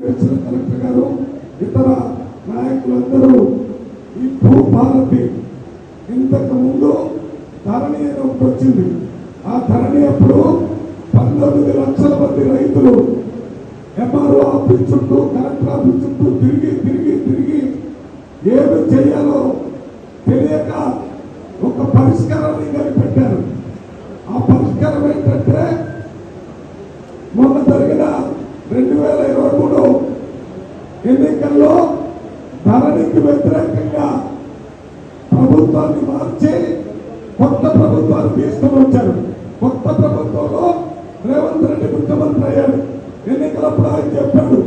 Collector గారు ఇతర నాయకులందరూ ఈ భూభారతి ఇంతకు ముందు ధరణి అని ఒకటి వచ్చింది. ఆ ధరణి అప్పుడు పంతొమ్మిది లక్షల మంది రైతులు ఎంఆర్ఓ ఆఫీస్ చుట్టూ కలెక్టర్ ఆఫీస్ చుట్టూ తిరిగి తిరిగి తిరిగి ఏమి చేయాలో ఎన్నికల్లో ధరణికి వ్యతిరేకంగా ప్రభుత్వాన్ని మార్చి కొత్త ప్రభుత్వాన్ని తీసుకొని వచ్చారు. కొత్త ప్రభుత్వంలో రేవంత్ రెడ్డి ముఖ్యమంత్రి అయ్యాడు. ఎన్నికలప్పుడు ఆయన చెప్పాడు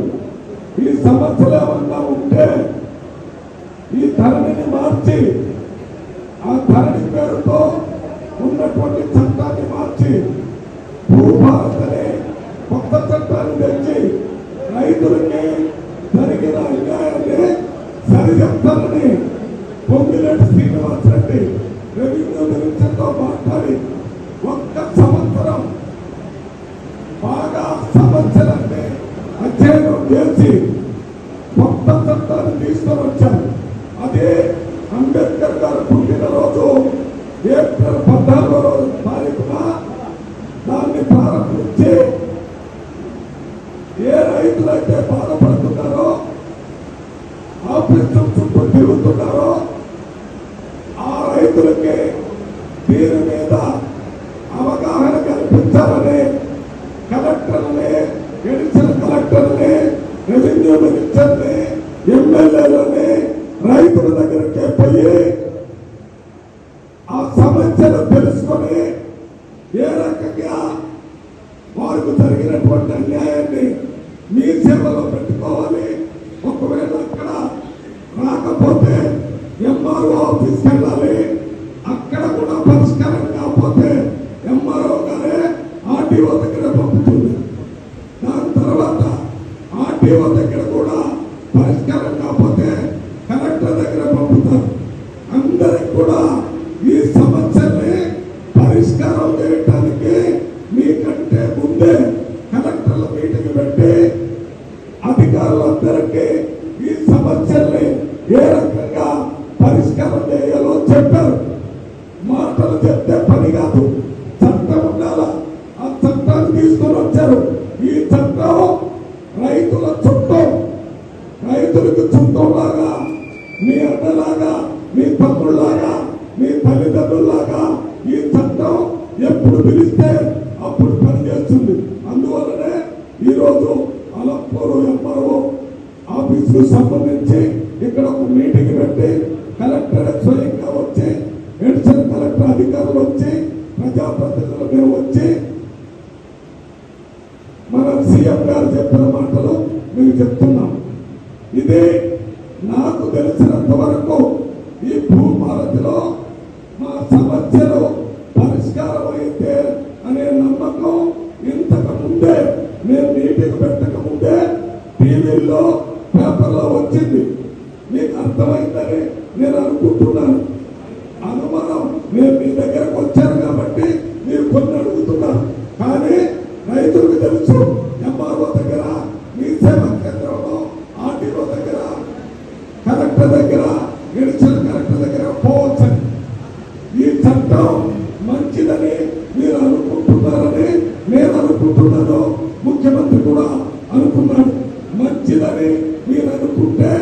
ఈ సమస్యలు ఏమన్నా ఉంటే ఈ ధరణిని మార్చి ఆ ధరణి పేరుతో ఉన్నటువంటి చట్టాన్ని మార్చి భూభారత్ అనే కొత్త చట్టాన్ని తెచ్చి రైతులకి జరిగిన అన్యాయాన్ని సరిచెప్తానని పొంగిరెడ్డి శ్రీనివాస్ రెడ్డి రెవెన్యూ మినిస్టర్తో మాట్లాడి ఒక్క సంవత్సరం బాగా సంవత్సరాన్ని అధ్యయనం చేసి కొత్త చట్టాన్ని తీసుకొని వచ్చారు అదే అంబేద్కర్ గారు పుట్టినరోజు ఏప్రిల్ పద్నాలుగో రోజు తారీఖున దాన్ని ప్రారంభించి ఏ రైతులైతే బాధపడుతున్నారో ఆఫీసు పట్టి తిరుగుతున్నారో ఆ రైతులకి దీని మీద అవగాహన కల్పించాలని కలెక్టర్ని గెలిచిన కలెక్టర్ని రెవెన్యూ మినిస్టర్ని ఎమ్మెల్యేలని రైతుల దగ్గరికి పోయి ఆ సమస్యలు తెలుసుకొని ఏ రకంగా వారికి జరిగినటువంటి అన్యాయాన్ని మీ సేవలో పెట్టుకోవాలి. ఒకవేళ ఎంఆర్ఓ ఆఫీస్కి వెళ్ళాలి. అక్కడ కూడా పరిష్కారం కాకపోతే ఎంఆర్ఓ గారే ఆర్టీఓ దగ్గర తీసుకొని వచ్చారు ఈ చట్టం రైతుల చుట్టం. రైతులకు చుట్టంలాగా మీ అన్నలాగా మీ తమ్ముళ్ళలాగా మీ తల్లిదండ్రుల్లాగా ఈ చట్టం ఎప్పుడు పిలిస్తే అప్పుడు పనిచేస్తుంది. అందువల్లనే ఈరోజు అలంపూరు ఎంఆర్ఓ ఆఫీసుకు సంబంధించి ఇక్కడ ఒక మీటింగ్ పెట్టి కలెక్టర్ స్వయంగా వచ్చి ఎడిషన్ కలెక్టర్ అధికారులు వచ్చి ప్రజాప్రతినిధులు మేము వచ్చి మన సీఎం గారు చెప్పిన మాటలు మీకు చెప్తున్నాం. ఇది నాకు తెలిసినంత వరకు ఈ భూభారతిలో మా సమస్యలు పరిష్కారం అయితే అనే నమ్మకం ఇంతకు ముందే మేము మీటింగ్ పెట్టక ముందే టీవీల్లో పేపర్లో వచ్చింది. మీకు అర్థమైందని నేను అనుకుంటున్నాను. అనుమానం మేము మీ దగ్గరకు వచ్చాను కాబట్టి మీరు కొన్ని అడుగుతున్నాను రైతులకు తెలుసు ఎంఆర్ఓ దగ్గర మీ కేంద్రంలో ఆర్టీఓ దగ్గర కలెక్టర్ దగ్గర గెలిచిన కలెక్టర్ దగ్గర పోవచ్చని ఈ చట్టం మంచిదని మీరు అనుకుంటున్నారని నేను అనుకుంటున్నాను. ముఖ్యమంత్రి కూడా అనుకున్నాడు. మంచిదని మీరు అనుకుంటే